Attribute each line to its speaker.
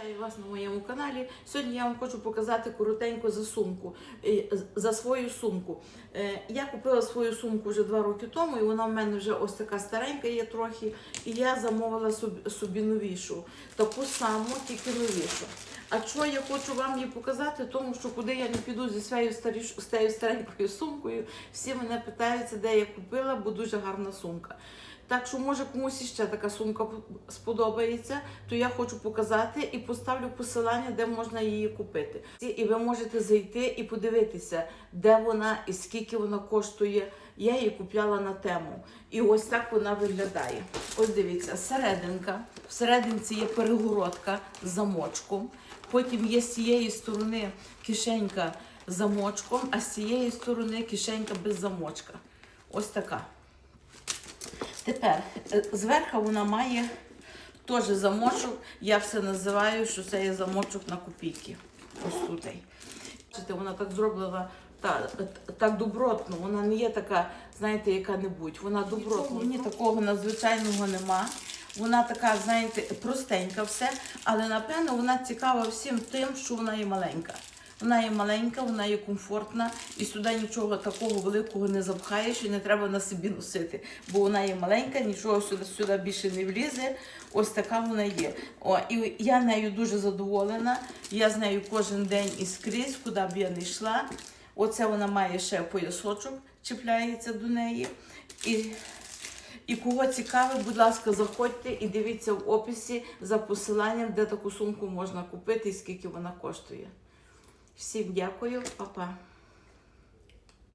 Speaker 1: Вітаю вас на моєму каналі. Сьогодні я вам хочу показати коротенько за сумку, е, за свою сумку. Е, Я купила свою сумку вже два роки тому, і вона в мене вже ось така старенька є трохи. І я замовила собі новішу, таку саму, тільки новішу. А що я хочу вам її показати, тому що куди я не піду зі своєю старіш... старенькою сумкою, всі мене питаються, де я купила, бо дуже гарна сумка. Так що, може, комусь іще така сумка сподобається, то я хочу показати і поставлю посилання, де можна її купити. І ви можете зайти і подивитися, де вона і скільки вона коштує. Я її купляла на тему. І ось так вона виглядає. Ось дивіться, серединка. Всерединці є перегородка з замочком. Потім є з цієї сторони кишенька з замочком, а з цієї сторони кишенька без замочка. Ось така. Тепер е, зверху вона має теж замочок. Я все називаю, що це є замочок на копійки. Ось тут. Вона так зроблена та, так добротно. Вона не є така, знаєте, яка-небудь. Вона добротна. Мені такого надзвичайного нема. Вона така, знаєте, простенька все, але напевно вона цікава всім тим, що вона є маленька. Вона є маленька, вона є комфортна, і сюди нічого такого великого не запхаєш і не треба на собі носити. Бо вона є маленька, нічого сюди, сюди більше не влізе. Ось така вона є. О, і я нею дуже задоволена. Я з нею кожен день і скрізь, куди б я не йшла. Оце вона має ще поясочок, чіпляється до неї. І і кого цікавить, будь ласка, заходьте і дивіться в описі за посиланням, де таку сумку можна купити і скільки вона коштує. Всім дякую, па-па.